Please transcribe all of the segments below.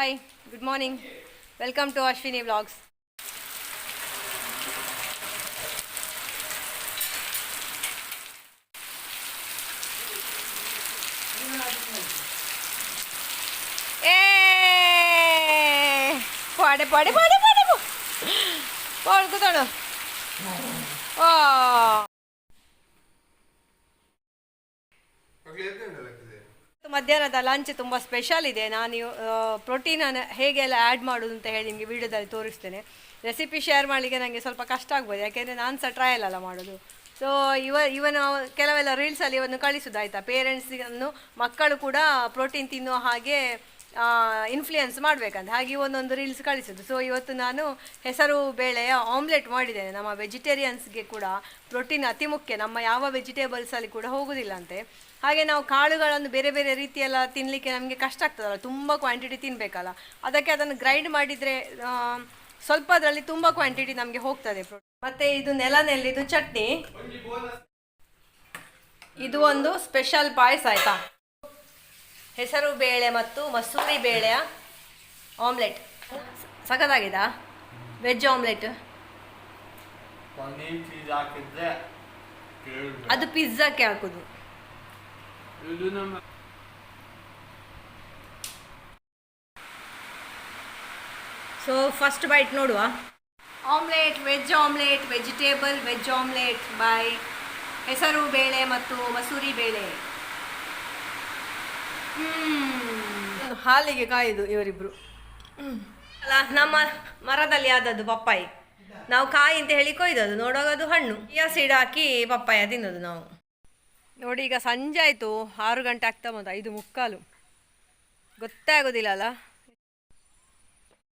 Hi, good morning. Welcome to Ashwini Vlogs. പാടെ പാടെ പാടെ പാടെ പോടുക്കുത്താണോ Oh. ಮಧ್ಯಾಹ್ನದ ಲಂಚ್ ತುಂಬ ಸ್ಪೆಷಲ್ ಇದೆ. ನಾನು ಪ್ರೋಟೀನನ್ನು ಹೇಗೆಲ್ಲ ಆ್ಯಡ್ ಮಾಡೋದು ಅಂತ ಹೇಳಿ ನಿಮಗೆ ವಿಡಿಯೋದಲ್ಲಿ ತೋರಿಸ್ತೇನೆ. ರೆಸಿಪಿ ಶೇರ್ ಮಾಡಲಿಕ್ಕೆ ನನಗೆ ಸ್ವಲ್ಪ ಕಷ್ಟ ಆಗ್ಬೋದು. ಯಾಕೆಂದರೆ ನಾನು ಸಹ ಟ್ರಯಲ್ ಅಲ್ಲ ಮಾಡೋದು. ಸೊ ಇವ, ಇವನು ಕೆಲವೆಲ್ಲ ರೀಲ್ಸಲ್ಲಿ ಇವನ್ನು ಕಳಿಸೋದು ಆಯಿತಾ ಪೇರೆಂಟ್ಸನ್ನು ಮಕ್ಕಳು ಕೂಡ ಪ್ರೋಟೀನ್ ತಿನ್ನುವ ಹಾಗೆ ಇನ್ಫ್ಲುಯೆನ್ಸ್ ಮಾಡಬೇಕಂತ. ಹಾಗೆ ಒಂದೊಂದು ರೀಲ್ಸ್ ಕಳಿಸೋದು. ಸೊ ಇವತ್ತು ನಾನು ಹೆಸರು ಬೇಳೆಯ ಆಮ್ಲೆಟ್ ಮಾಡಿದ್ದೇನೆ. ನಮ್ಮ ವೆಜಿಟೇರಿಯನ್ಸ್ಗೆ ಕೂಡ ಪ್ರೋಟೀನ್ ಅತಿ ಮುಖ್ಯ. ನಮ್ಮ ಯಾವ ವೆಜಿಟೇಬಲ್ಸಲ್ಲಿ ಕೂಡ ಹೋಗೋದಿಲ್ಲ ಅಂತೆ. ಹಾಗೆ ನಾವು ಕಾಳುಗಳನ್ನು ಬೇರೆ ಬೇರೆ ರೀತಿಯೆಲ್ಲ ತಿನ್ನಲಿಕ್ಕೆ ನಮಗೆ ಕಷ್ಟ ಆಗ್ತದಲ್ಲ ತುಂಬ ಕ್ವಾಂಟಿಟಿ ತಿನ್ನಬೇಕಲ್ಲ ಅದಕ್ಕೆ ಅದನ್ನು ಗ್ರೈಂಡ್ ಮಾಡಿದರೆ ಸ್ವಲ್ಪ ಅದರಲ್ಲಿ ತುಂಬ ಕ್ವಾಂಟಿಟಿ ನಮಗೆ ಹೋಗ್ತದೆ. ಮತ್ತು ಇದು ನೆಲ ನೆಲ್ಲಿದು ಚಟ್ನಿ. ಇದು ಒಂದು ಸ್ಪೆಷಲ್ ಪಾಯಸ ಆಯಿತಾ? ಹೆಸರು ಬೇಳೆ ಮತ್ತು ಮಸೂರಿ ಬೇಳೆಯ ಆಮ್ಲೆಟ್ ಸಖತ್ತಾಗಿದಾ? ವೆಜ್ ಆಮ್ಲೆಟ್ ಅದು ಪಿಜ್ಜಾಕ್ಕೆ ಹಾಕೋದು. ಇದು nomme ಸೊ ಫಸ್ಟ್ ಬೈಟ್ ನೋಡುವ. Omelette veg omelette vegetable veg omelette by ಹೆಸರು ಬೇಳೆ ಮತ್ತು ಮಸೂರಿ ಬೇಳೆ. ಹ್ಮ್. ಹಾಲಿಗೆ ಕಾಯಿದು ಇವರಿಬ್ರು. ಅಲ್ಲ ನಮ್ಮ ಮರದಲ್ಲಿ ಆದದ್ದು ಪಪ್ಪಾಯಿ. ನಾವು ಕಾಯಿ ಅಂತ ಹೇಳಿ ಕೊಯ್ದದು ನೋಡುವಾಗ ಅದು ಹಣ್ಣು. ಈ ಸೀಡ್ ಹಾಕಿ ಪಪ್ಪಾಯ ತಿನ್ನೋದು ನಾವು. ನೋಡಿ, ಈಗ ಸಂಜೆ ಆಯಿತು. ಆರು ಗಂಟೆ ಆಗ್ತಾ ಬಂತು. ಐದು ಮುಕ್ಕಾಲು. ಗೊತ್ತೇ ಆಗೋದಿಲ್ಲ ಅಲ್ಲ?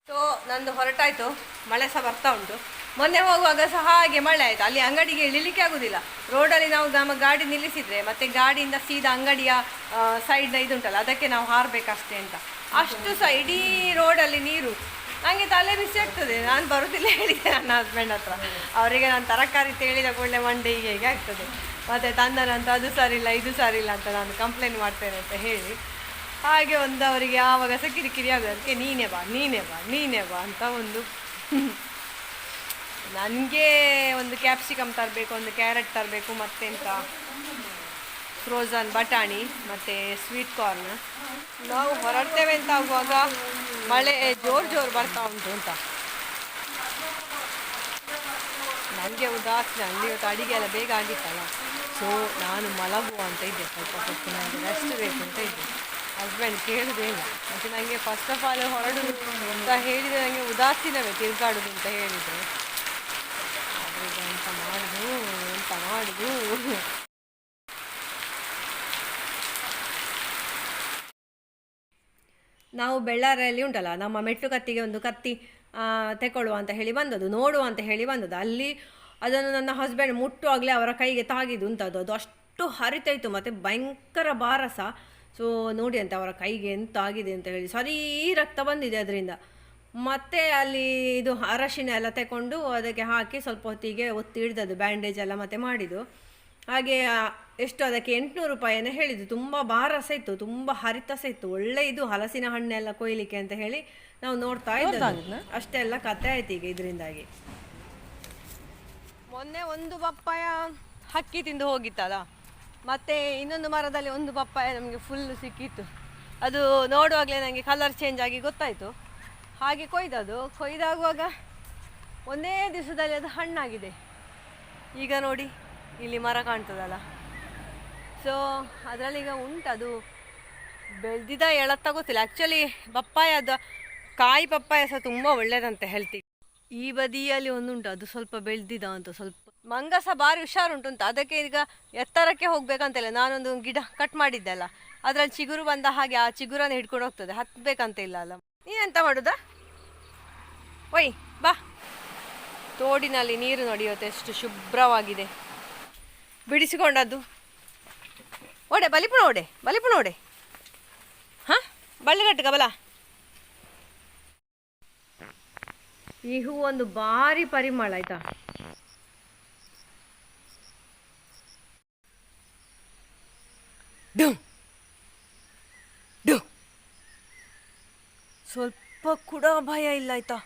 ಸೊ ನಂದು ಹೊರಟಾಯ್ತು. ಮಳೆ ಸಹ ಬರ್ತಾ ಉಂಟು. ಮೊನ್ನೆ ಹೋಗುವಾಗ ಸಹ ಹಾಗೆ ಮಳೆ ಆಯಿತು. ಅಲ್ಲಿ ಅಂಗಡಿಗೆ ಇಳಿಲಿಕ್ಕೆ ಆಗೋದಿಲ್ಲ. ರೋಡಲ್ಲಿ ನಾವು ನಮ್ಮ ಗಾಡಿ ನಿಲ್ಲಿಸಿದ್ರೆ ಮತ್ತೆ ಗಾಡಿಯಿಂದ ಸೀದಾ ಅಂಗಡಿಯ ಸೈಡ್ನ ಇದುಂಟಲ್ಲ, ಅದಕ್ಕೆ ನಾವು ಹಾರಬೇಕಷ್ಟೇ ಅಂತ. ಅಷ್ಟು ಸಹ ಇಡೀ ರೋಡಲ್ಲಿ ನೀರು. ನನಗೆ ತಲೆ ಬಿಸಿ ಆಗ್ತದೆ. ನಾನು ಬರುದಿಲ್ಲ ಹೇಳಿದೆ ನನ್ನ ಹಸ್ಬೆಂಡ್ ಹತ್ರ. ಅವರಿಗೆ ನಾನು ತರಕಾರಿ ತೇಳಿದ ಕೂಡಲೇ ಮಂಡೆ ಹೀಗೆ ಹೀಗೆ ಆಗ್ತದೆ. ಮತ್ತೆ ತಂದನಂತ ಅದು ಸರಿಯಿಲ್ಲ ಇದು ಸರಿಯಿಲ್ಲ ಅಂತ ನಾನು ಕಂಪ್ಲೇಂಟ್ ಮಾಡ್ತೇನೆ ಅಂತ ಹೇಳಿ. ಹಾಗೆ ಒಂದು ಅವರಿಗೆ ಆವಾಗ ಸಹ ಕಿರಿಕಿರಿ ಆಗೋದು ಅದಕ್ಕೆ ನೀನೆ ಬಾ ನೀನೆ ಬಾ ನೀನೆ ಬಾ ಅಂತ ಒಂದು ನನಗೆ ಒಂದು ಕ್ಯಾಪ್ಸಿಕಮ್ ತರಬೇಕು, ಒಂದು ಕ್ಯಾರೆಟ್ ತರಬೇಕು ಮತ್ತೆಂತ ಫ್ರೋಝನ್ ಬಟಾಣಿ, ಮತ್ತು ಸ್ವೀಟ್ ಕಾರ್ನ್ ನಾವು ಹೊರಡ್ತೇವೆ ಅಂತ ಆಗುವಾಗ ಮಳೆ, ಜೋರು ಜೋರು ಬರ್ತಾ ಉಂಟು ಅಂತ. ನನಗೆ ಉದಾಸೀನ ಅಲ್ಲಿ ಇವತ್ತು ಅಡಿಗೆ ಎಲ್ಲ ಬೇಗ ಆಗಿತ್ತಲ್ಲ. ಸೊ ನಾನು ಮಲಗುವ ಅಂತ ಇದ್ದೆ, ಸ್ವಲ್ಪ ಹೊತ್ತು ನನಗೆ ರೆಸ್ಟ್ ಬೇಕು ಅಂತ ಇದ್ದೆ. ಹಸ್ಬೆಂಡ್ ಕೇಳಿದೇನ ಇಲ್ಲ. ಮತ್ತು ನನಗೆ ಫಸ್ಟ್ ಆಫ್ ಆಲ್ ಹೊರಡುದು ಅಂತ ಹೇಳಿದರೆ ನನಗೆ ಉದಾಸೀನವೇ ತಿರುಗಾಡುದು ಅಂತ ಹೇಳಿದರೆ. ಆದರೆ ಈಗ ಎಂತ ಮಾಡುದು ಎಂತ ಮಾಡುದು? ನಾವು ಬೆಳ್ಳಾರಿಯಲ್ಲಿ ಉಂಟಲ್ಲ, ನಮ್ಮ ಮೆಟ್ಟು ಕತ್ತಿಗೆ ಒಂದು ಕತ್ತಿ ತೆಕೊಳ್ಳುವ ಅಂತ ಹೇಳಿ ಬಂದದ್ದು, ನೋಡುವ ಅಂತ ಹೇಳಿ ಬಂದದ್ದು. ಅಲ್ಲಿ ಅದನ್ನು ನನ್ನ ಹಸ್ಬೆಂಡ್ ಮುಟ್ಟುವಾಗಲೇ ಅವರ ಕೈಗೆ ತಾಗಿದ್ದು ಉಂಟದು. ಅದು ಅಷ್ಟು ಹರಿತಾಯಿತು ಮತ್ತು ಭಯಂಕರ ಭಾರ ಸಹ ಸೊ ನೋಡಿ ಅಂತ ಅವರ ಕೈಗೆ ಎಂತ ಆಗಿದೆ ಅಂತ ಹೇಳಿ. ಸರಿ ರಕ್ತ ಬಂದಿದೆ ಅದರಿಂದ. ಮತ್ತೆ ಅಲ್ಲಿ ಇದು ಅರಶಿನ ಎಲ್ಲ ತಗೊಂಡು ಅದಕ್ಕೆ ಹಾಕಿ ಸ್ವಲ್ಪ ಹೊತ್ತಿಗೆ ಒತ್ತಿ ಹಿಡ್ದದ್ದು ಬ್ಯಾಂಡೇಜ್ ಎಲ್ಲ ಮತ್ತೆ ಮಾಡಿದ್ದು. ಹಾಗೆ ಎಷ್ಟು ಅದಕ್ಕೆ ಎಂಟುನೂರು ರೂಪಾಯಿನ ಹೇಳಿದ್ದು. ತುಂಬ ಭಾರ ಸಹ ಇತ್ತು ತುಂಬ ಹರಿತ ಸಹ ಇತ್ತು ಒಳ್ಳೆ ಇದು ಹಲಸಿನ ಹಣ್ಣೆಲ್ಲ ಕೊಯ್ಲಿಕ್ಕೆ ಅಂತ ಹೇಳಿ ನಾವು ನೋಡ್ತಾ ಅಷ್ಟೇ ಅಷ್ಟೆಲ್ಲ ಕತೆ ಆಯ್ತು ಈಗ ಇದರಿಂದಾಗಿ. ಮೊನ್ನೆ ಒಂದು ಪಪ್ಪಾಯ ಹಕ್ಕಿ ತಿಂದು ಹೋಗಿತ್ತಲ್ಲ? ಮತ್ತೆ ಇನ್ನೊಂದು ಮರದಲ್ಲಿ ಒಂದು ಪಪ್ಪಾಯ ನಮಗೆ ಫುಲ್ ಸಿಕ್ಕಿತ್ತು. ಅದು ನೋಡುವಾಗಲೇ ನನಗೆ ಕಲರ್ ಚೇಂಜ್ ಆಗಿ ಗೊತ್ತಾಯಿತು. ಹಾಗೆ ಕೊಯ್ದದು ಕೊಯ್ದಾಗುವಾಗ ಒಂದೇ ದಿವಸದಲ್ಲಿ ಅದು ಹಣ್ಣಾಗಿದೆ. ಈಗ ನೋಡಿ. ಇಲ್ಲಿ ಮರ ಕಾಣ್ತದಲ್ಲ. ಸೊ ಅದರಲ್ಲಿ ಈಗ ಉಂಟು ಅದು ಬೆಳೆದಿದ ಎಳತ್ತ ಗೊತ್ತಿಲ್ಲ. ಆ್ಯಕ್ಚುಲಿ ಪಪ್ಪಾಯದ, ಕಾಯಿ ಪಪ್ಪಾಯ ಸಹ ತುಂಬ ಒಳ್ಳೇದಂತೆ ಹೆಲ್ತಿ ಈ ಬದಿಯಲ್ಲಿ ಒಂದುಂಟು, ಅದು ಸ್ವಲ್ಪ ಬೆಳೆದಿದ ಅಂತ, ಸ್ವಲ್ಪ ಮಂಗ ಸಹ ಭಾರಿ ಹುಷಾರುಂಟು ಅಂತ. ಅದಕ್ಕೆ ಈಗ ಎತ್ತರಕ್ಕೆ ಹೋಗ್ಬೇಕಂತಿಲ್ಲ ನಾನೊಂದು ಗಿಡ ಕಟ್ ಮಾಡಿದ್ದೆಲ್ಲ. ಅದರಲ್ಲಿ ಚಿಗುರು ಬಂದ ಹಾಗೆ ಆ ಚಿಗುರನ್ನು ಹಿಡ್ಕೊಂಡು ಹೋಗ್ತದೆ. ಹತ್ತಬೇಕಂತ ಇಲ್ಲ ಅಲ್ಲ. ನೀನೆಂತ ಮಾಡುದಾ? ಒಯ್, ಬಾ. ತೋಡಿನಲ್ಲಿ ನೀರು ನೋಡಿ ಇವತ್ತು ಎಷ್ಟು ಶುಭ್ರವಾಗಿದೆ. ಬಿಡಿಸಿಕೊಂಡದ್ದು. ಓಡೆ ಬಲಿಪುಣ ಓಡೆ ಬಲಿಪುಣ ಓಡೆ. ಹಾ? ಬಳ್ಳಿಗಟ್ಟಗ ಬಲ ಈ ಹೂ ಒಂದು ಭಾರಿ ಪರಿಮಳ ಆಯ್ತಾ? ಡು. ಡು. ಸ್ವಲ್ಪ ಕೂಡ ಭಯ ಇಲ್ಲ ಆಯ್ತಾ?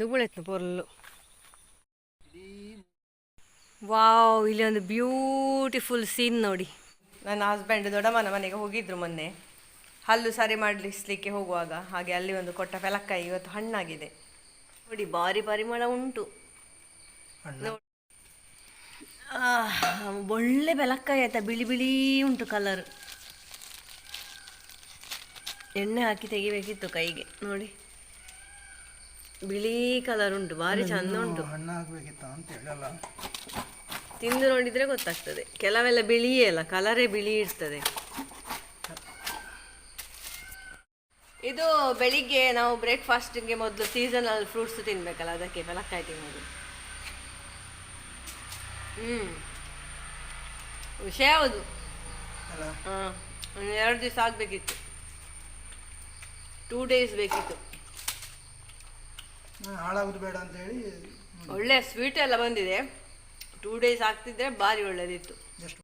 ನುಗುಳೆತ್ನು ಪೊರ್ಲು ವಾವ್ ಇಲ್ಲಿ ಒಂದು ಬ್ಯೂಟಿಫುಲ್ ಸೀನ್ ನೋಡಿ. ನನ್ನ ಹಸ್ಬೆಂಡ್ ದೊಡ್ಡಮ್ಮನ ಮನೆಗೆ ಹೋಗಿದ್ರು ಮೊನ್ನೆ. ಹಲ್ಲು ಸರಿ ಮಾಡಲಿಸ್ಲಿಕ್ಕೆ ಹೋಗುವಾಗ ಹಾಗೆ ಅಲ್ಲಿ ಒಂದು ಕೊಟ್ಟ ಫೆಲಕ್ಕಾಯಿ ಇವತ್ತು ಹಣ್ಣಾಗಿದೆ. ನೋಡಿ ಭಾರಿ ಪರಿಮಳ ಉಂಟು. ಒಳ್ಳೆ ಬೆಲಕ್ಕಾಯಿ ಆಯ್ತಾ ಬಿಳಿ ಬಿಳಿ ಉಂಟು ಕಲರ್ ಎಣ್ಣೆ ಹಾಕಿ ತೆಗಿಬೇಕಿತ್ತು ಕೈಗೆ ನೋಡಿ. ಬಿಳಿ ಕಲರ್ ಉಂಟು ಭಾರಿ ಚಂದ ಉಂಟು. ಹಣ್ಣು ಅಂತ ಹೇಳಲ್ಲ. ತಿಂದು ನೋಡಿದ್ರೆ ಗೊತ್ತಾಗ್ತದೆ. ಕೆಲವೆಲ್ಲ ಬಿಳಿಯೇ ಅಲ್ಲ ಕಲರೇ ಬಿಳಿ ಇರ್ತದೆ. ಇದು ಬೆಳಿಗ್ಗೆ ನಾವು ಬ್ರೇಕ್ಫಾಸ್ಟಿಗೆ ಮೊದಲು ಸೀಸನಲ್ ಫ್ರೂಟ್ಸ್ ತಿನ್ಬೇಕಲ್ಲ ಅದಕ್ಕೆ ಬೆಲಕ್ಕಾಯಿ ತಿನ್ನೋದು. ಹ್ಮ್. ವಿಷಯ ಹೌದು. ಹಾಂ ಎರಡು ದಿವಸ ಆಗ್ಬೇಕಿತ್ತು. ಟೂ ಡೇಸ್ ಬೇಕಿತ್ತು. ಹಾಳಾಗೋದು ಬೇಡ ಅಂತ ಹೇಳಿ ಒಳ್ಳೆ ಸ್ವೀಟ್ ಎಲ್ಲ ಬಂದಿದೆ. ಟೂ ಡೇಸ್ ಆಗ್ತಿದ್ರೆ ಭಾರಿ ಒಳ್ಳೇದಿತ್ತು. ಎಷ್ಟು?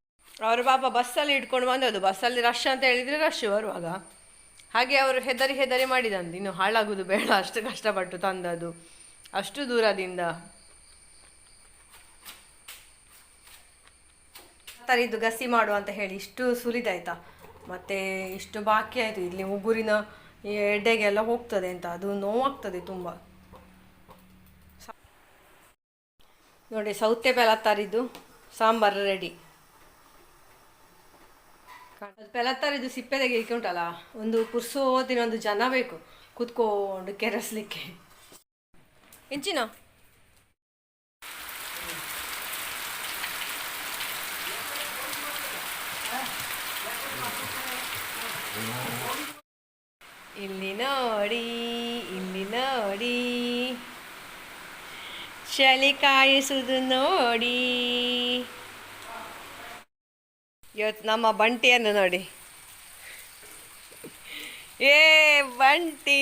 ಅವರು ಪಾಪ ಬಸ್ಸಲ್ಲಿ ಇಟ್ಕೊಂಡು ಬಂದದ್ದು ಬಸ್ಸಲ್ಲಿ ರಶ್ ಅಂತ ಹೇಳಿದರೆ ರಶ್ ಬರುವಾಗ. ಹಾಗೆ ಅವರು ಹೆದರಿ ಹೆದರಿ ಮಾಡಿದಂದು ಇನ್ನು ಹಾಳಾಗೋದು ಬೇಡ ಅಷ್ಟು ಕಷ್ಟಪಟ್ಟು ತಂದದ್ದು. ಅಷ್ಟು ದೂರದಿಂದ. ತರಿದ್ದು ಗಸಿ ಮಾಡು ಅಂತ ಹೇಳಿ ಇಷ್ಟು ಸುಲಿದಾಯ್ತಾ? ಮತ್ತೆ ಇಷ್ಟು ಬಾಕಿ ಆಯಿತು. ಇಲ್ಲಿ ಉಗುರಿನ ಈ ಎಡೆಗೆಲ್ಲ ಹೋಗ್ತದೆ ಅಂತ. ಅದು ನೋವಾಗ್ತದೆ ತುಂಬ. ನೋಡಿ ಸೌತೆ ಬೆಲ ತರಿದು ಸಾಂಬಾರು ರೆಡಿ ಪೆಲತ್ತರಿದ್ದು ಸಿಪ್ಪೆ ತೆಗಿಲಿಕ್ಕೆ ಉಂಟಲ್ಲ, ಒಂದು ಕುರ್ಸೋದಿನ ಒಂದು ಜನ ಬೇಕು, ಕುತ್ಕೊಂಡು ಕೆರೆಸ್ಲಿಕ್ಕೆ. ಇಂಚಿನ ಇಲ್ಲಿ ನೋಡಿ ಇಲ್ಲಿ ನೋಡಿ ಚಳಿ ಕಾಯಿಸುದು ನೋಡಿ. ಇವತ್ತು ನಮ್ಮ ಬಂಟಿಯನ್ನು ನೋಡಿ. ಏ ಬಂಟಿ.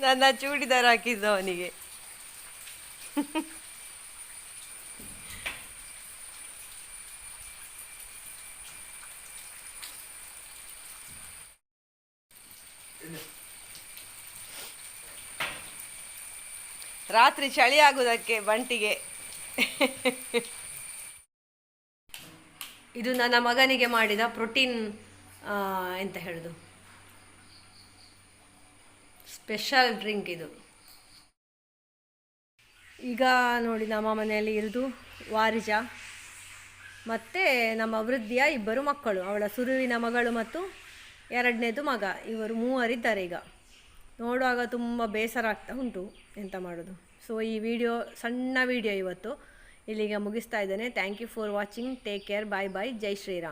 ನನ್ನ ಚೂಡಿದಾರ ಹಾಕಿದ್ದು ಅವನಿಗೆ. ರಾತ್ರಿ ಚಳಿ ಆಗುವುದಕ್ಕೆ ಬಂಟಿಗೆ. ಇದು ನನ್ನ ಮಗನಿಗೆ ಮಾಡಿದ ಪ್ರೋಟೀನ್ ಎಂತ ಹೇಳೋದು? ಸ್ಪೆಷಲ್ ಡ್ರಿಂಕ್ ಇದು. ಈಗ ನೋಡಿ ನಮ್ಮ ಮನೆಯಲ್ಲಿ ಇರೋದು ವಾರಿಜ, ಮತ್ತು ನಮ್ಮ ವೃದ್ಧಿಯ ಇಬ್ಬರು ಮಕ್ಕಳು, ಅವಳ ಸುರುವಿನ ಮಗಳು ಮತ್ತು ಎರಡನೇದು ಮಗ. ಇವರು ಮೂವರಿದ್ದಾರೆ ಈಗ. ನೋಡುವಾಗ ತುಂಬ ಬೇಸರ ಆಗ್ತಾ ಉಂಟು ಎಂತ ಮಾಡೋದು. ಸೊ ಈ ವಿಡಿಯೋ ಸಣ್ಣ ವಿಡಿಯೋ ಇವತ್ತು ಇಲ್ಲಿಗೆ ಮುಗಿಸ್ತಾ ಇದ್ದೇನೆ. Thank you for watching take care bye bye Jai Shriram